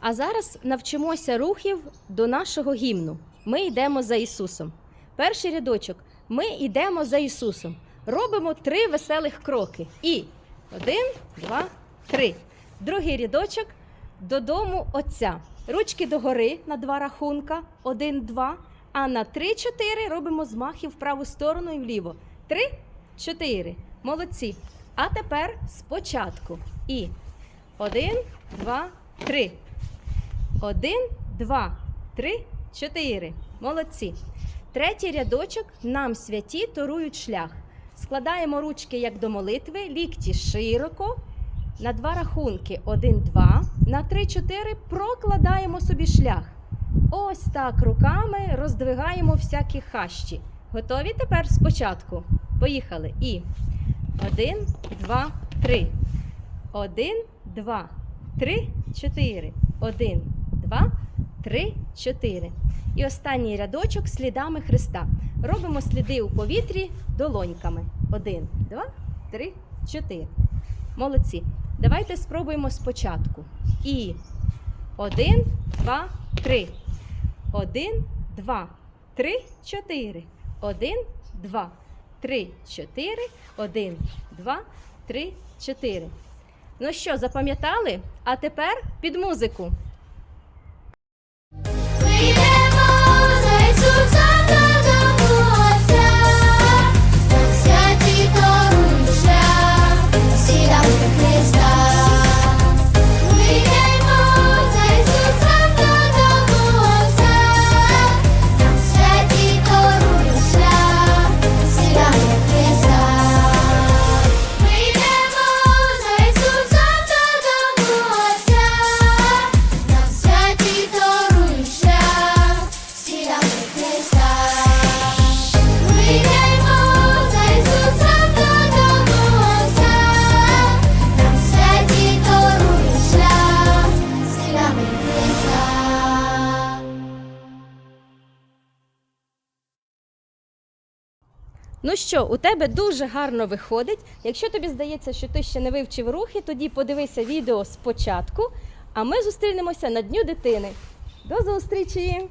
А зараз навчимося рухів до нашого гімну. Ми йдемо за Ісусом. Перший рядочок. Ми йдемо за Ісусом. Робимо три веселих кроки. І один, два, три. Другий рядочок додому Отця. Ручки догори на два рахунка. Один, два. А на три-чотири робимо змахи в праву сторону і вліво. Три, чотири. Молодці. А тепер спочатку. І один, два, три. Один, два, три, чотири. Молодці. Третій рядочок нам святі торують шлях. Складаємо ручки як до молитви, лікті широко. На два рахунки один, два. На три, чотири прокладаємо собі шлях. Ось так руками роздвигаємо всякі хащі. Готові тепер спочатку? Поїхали. І один, два, три. Один, два, три, чотири. Один, два, три, чотири. І останній рядочок слідами Христа. Робимо сліди у повітрі долоньками. Один, два, три, чотири. Молодці. Давайте спробуємо спочатку. І один, два, три. Один, два, три, чотири. Один, два, три, чотири. Один, два, три, чотири. Ну що, запам'ятали? А тепер під музику. Ну що, у тебе дуже гарно виходить. Якщо тобі здається, що ти ще не вивчив рухи, тоді подивися відео спочатку, а ми зустрінемося на Дню дитини. До зустрічі!